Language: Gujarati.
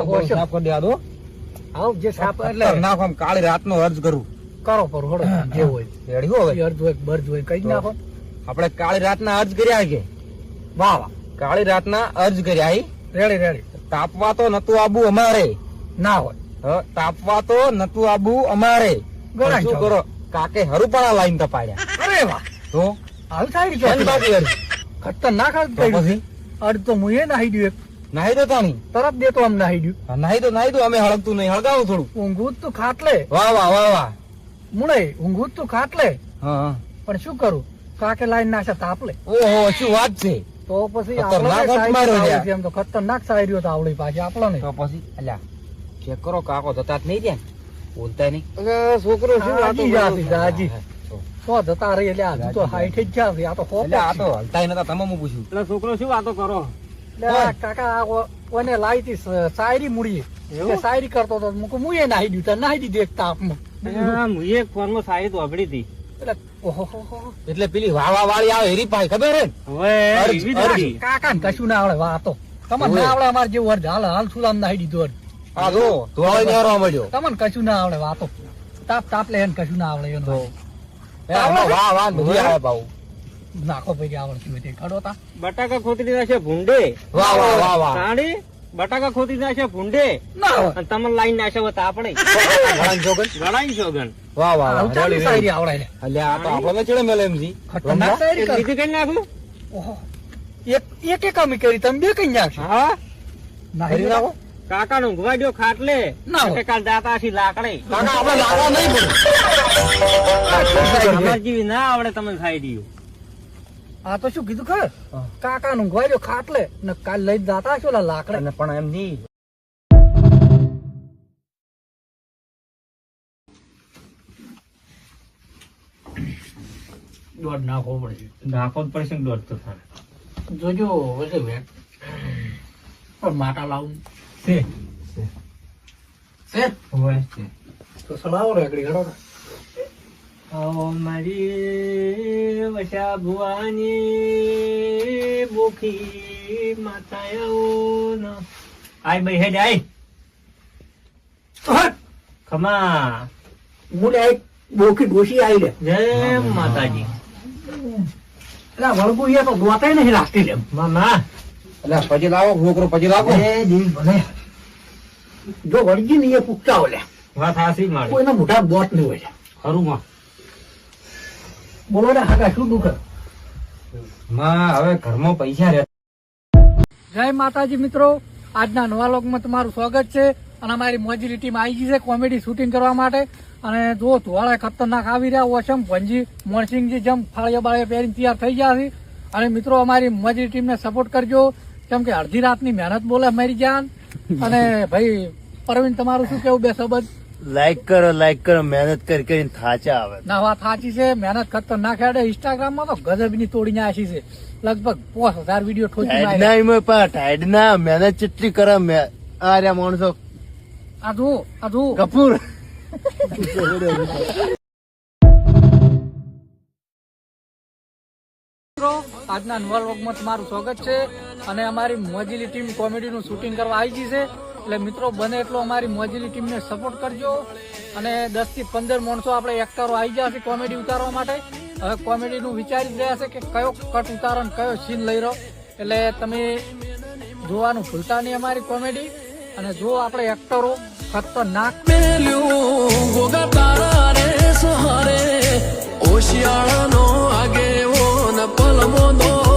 સાફ કરી દો. આવ જે સાપ એટલે નાખ આમ કાળી રાતનો અર્જ કરું. કરો પર હોડો જે હોય. રેડી હો હવે. હોય બર્ધ હોય કઈ નાખો. આપણે કાળી રાતના અર્જ કર્યા કે? વાહ વાહ. કાળી રાતના અર્જ કર્યા રેડી રેડી. તાપવા તો નતું આબુ અમારે. ના હોય. હ, તાપવા તો નતું આબુ અમારે. ગણાય શું કરો? કાકે હરુપાળા લાઈન તપાડ્યા. અરે વાહ. તો? હાલ થાય અર્જ? ખતરનાક અર્ધ તો કર્યું. અર્ધ તો મુએ નાહી દઉં એક. નાહી દો તાણી. તરત દેતો આમ નાહી હા, નાહી દો નાહી દો અમે હળગતું નહીં. હળગાવું થોડું. ઊંઘું તો ખાટલે. વાહ વાહ વાહ વાહ. મુણે ઊંઘું તો ખાટલે. હા હા. પણ શું કરું? કાકે લાઈન નાખે તાપલે. ઓહો શું વાત છે? તો પછી એમ તો ખતરનાક સાયરીઓ તો આવડી પાછી આપણને. તો પછી અલ્યા ચેક કરો કાકો જતા જ નહીં ત્યાં. બોલતા નહીં. છોકરો શું જાતી જાજી તો. જતા રહી એટલે હજુ તો હાઈટ જ જાતી આ તો આ તો હલતા નતા તમે હું પૂછ્યું? એટલે છોકરો શું વાતો કરો? કાકા ઓને લાવી હતી શાયરી મૂડી. શાયરી કરતો હતો મુકું મુએ નાહી દીધું નાહી દીધું એક તાપમાં હું એક ફોનમાં સાહિત્ય વાપરી હતી એટલે પેલી વાવા વાળી આવે હેરી પાય ખબર હે. કાકા ને કશું ના આવડે વાતો. તમને ના આવડે અમારે જેવું અર્ધ હાલ હાલ સુલામ નાહી દીધું અર્ધ આ જો ધોળાઈ નેહરવા મળ્યો. તમને કશું ના આવડે વાતો. તાપ તાપ લે કશું ના આવડે એનું. વાહ વાહ બધી આવે બાઉ. નાખો પછી આવડતી હોય તે ખડો તા. બટાકા ખોતી નાખે ભૂંડે. વાહ વાહ વાહ વાહ. તાણી બટાકા ખોતી નાખે ભૂંડે. ના તમને લાઈન નાખે હોતા આપણે. ઘણા જોગન. ગણાઈ છો ગણ વાહ વાહ વાહ ચાલી સારી આવડે એટલે આ તો આપણે ચડે મેલે એમજી ખતરનાક કર. કઈ નાખું? ઓહો. એક એક એક અમે કરી તમે બે કઈ નાખશો? હા. નાહી કરી નાખો. કાકા નું ગુવાડ્યો ખાટલે. ના. કાલ દાતા છી લાકડે. કાકા આપણે લાગવા નહીં પડે. જેવી ના આવડે તમે ખાઈ દઉં આ તો શું કીધું ખબર કાકા નું ગવાજો ખાટલે ને કાલ લઈ જતા છો લાકડા. પણ એમ નહીં. દોઢ નાખવો પડશે. જ પડશે ને દોઢ તો થાય જોજો વેટ પણ માટા લાવું. છે. છે. હોય. છે. તો સલાવો રેકડી આવો મારી વશા ભુવાની બોખી માતા આય ભાઈ હેડ આય. ખમા. હું એક બોખી ડોશી આવી લે. જય માતાજી. તો ગોતાય નહીં રાખતી લે મામા અલ્યા પછી લાવો છોકરો પછી લાવો. એ દિલ ભલે. જો વળગી નહીં એ પૂછતા હોય લે. વાત હાસી મારી. કોઈના મોઢા બોટ નહીં હોય. ખરું માં. બોલો ને હાકા શું દુખે માં હવે ઘરમાં પૈસા રહે. જય માતાજી મિત્રો આજના નવા લોકમાં તમારું સ્વાગત છે અને અમારી મોજીલી ટીમ આવી ગઈ છે કોમેડી શૂટિંગ કરવા માટે. અને જો ધોળા ખતરનાક આવી રહ્યા ઓછમ ભંજી મોણસિંહજી જમ ફાળિયા બાળિયા પહેરીને તૈયાર થઈ ગયા છે. અને મિત્રો અમારી મોજીલી ટીમને સપોર્ટ કરજો. કેમ કે અડધી રાતની મહેનત બોલે અમારી જાન. અને ભાઈ પરવીન તમારું શું કેવું બે શબ્દ? લાઈક કરો લાઈક કરો મહેનત કરી કરીને થાચા આવે. ના વાત સાચી છે મહેનત ખતરનાક હેડે ઇન્સ્ટાગ્રામમાં તો ગજબની તોડીને આશી છે. લગભગ પોસ હજાર વીડિયો ઠોકી માર્યા. ટાઈડ ના એમાં પા ટાઈડ ના મહેનત ચેટલી કરે મે- આ રહ્યા માણસો. આધુ આધુ કપૂર આજના નવા વ્લોગમાં તમારું સ્વાગત છે. અને અમારી મોજીલી ટીમ કોમેડીનું શૂટિંગ કરવા આવી ગઈ છે. એટલે મિત્રો બને એટલો અમારી મોજીલી ટીમને સપોર્ટ કરજો અને દસથી પંદર માણસો આપણે એક્ટરો આવી જશે કોમેડી ઉતારવા માટે. હવે કોમેડીનું વિચારી રહ્યા છે કે કયો કટ ઉતારો કયો સીન લઈ રહ્યો. એટલે તમે જોવાનું ભૂલતા નહીં અમારી કોમેડી. અને જો આપણે એક્ટરો ખતરનાક ઓશિયાળાનો આગે પલમો